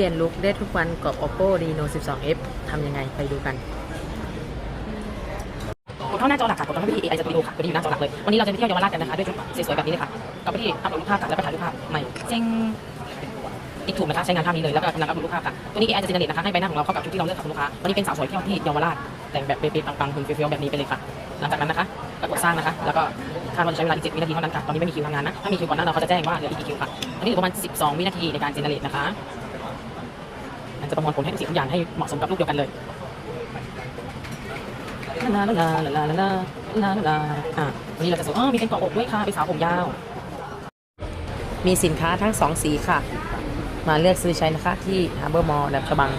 ปลี่ยนลุคได้ทุกวันกับ oppo reno 12f ทำยังไงไปดูกันกดเข้าหน้าจอหลักค่ะกดเข้าไปที่ AI Studio ค่ะกดที่อยู่หน้าจอหลักเลย วันนี้เราจะไปเที่ยวเยาวราชกันนะคะ ด้วยชุดสวยๆแบบนี้เลยค่ะกลับไปที่อัพโหลดรูปภาพค่ะแล้วก็ถ่ายรูปภาพใหม่เซ็งติ๊กถูกนะคะใช้งานภาพนี้เลยแล้วก็กำลังอัพโหลดรูปภาพค่ะตัวนี้ AI จะเจเนเรตนะคะให้ใบหน้าของเราเข้ากับชุดที่เราเลือกค่ะคุณลูกค้าวันนี้เป็นสาวสวยเที่ยวที่เยาวราชแต่งแบบเป๊ะๆปังๆหุ่นเฟี้ยวๆแบบนี้ไปเลยค่ะ หลังจากนั้นนะคะก็กดสร้างนะคะ แล้วก็คาดว่าจะใช้เวลาอีก7วินาทีเท่านั้นค่ะตอนนี้ไม่มีคิวทำงานนะถ้ามีคิวก่อนหน้าเราก็จะแจ้งว่าเหลืออีกกี่คิวค่ะตอนนี้เหลือประมาณ 12 วินาทีในการเจเนเรตนะคะมัน จะประมวลผลให้ทุกสิ่งทุกอย่างให้เหมาะสมกับลูกเดียวกันเลยลาลาลาลาลาลาลาลาลาอะวันนี้เราจะสวยอ๋อมีเป็นเกาะอกด้วยค่ะเป็นสาวผมยาว มีสินค้าทั้งสองสีค่ะ มาเลือกซื้อใช้นะคะ ที่ Harbor Mall แหลมฉบัง